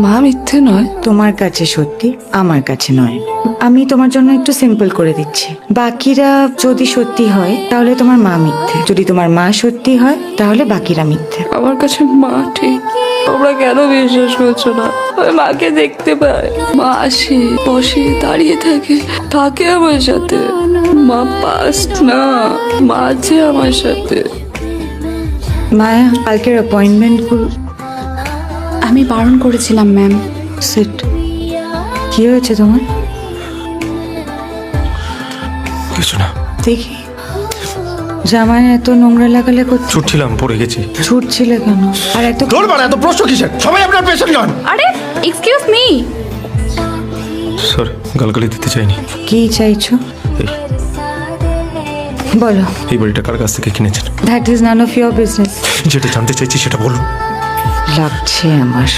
মা মিথ্যে নয়। তোমার কাছে সত্যি আমার কাছে নয়। আমি তোমার জন্য একটু সিম্পল করে দিচ্ছি। বাকিরা যদি সত্যি হয় তাহলে তোমার মা মিথ্যে। যদি তোমার মা সত্যি হয় তাহলে বাকিরা মিথ্যে। আমার কাছে মা ঠিক। তোমরা কেন বিশ্বাস করছ না? আমি মাকে দেখতে পাই। মা আসে বসে দাঁড়িয়ে থাকে। থাকে আমার সাথে। মা পাস্ট না। মা আছে আমার সাথে। মায়া কালকের অ্যাপয়েন্টমেন্ট আমি বারণ করেছিলাম ম্যাম সেট কি হয়েছে তোমার? কিছু না। দেখি। জামায় এত নোংরা লাগালে করতে ছুটছিলাম পড়ে গেছি। ছুটছিলে কেন? আর এত তোর মানে এত প্রশ্ন কিসের? সবাই আপনার পেশেন্ট নন আরে এক্সকিউজ মি সরি গালগালি দিতে চাইনি। কি চাইছো? বলো। এই বাড়িটা কার কাছ থেকে কিনেছেন? That is none of your business যেটা জানতে চাইছি সেটা বলুন। লাগছে আমার।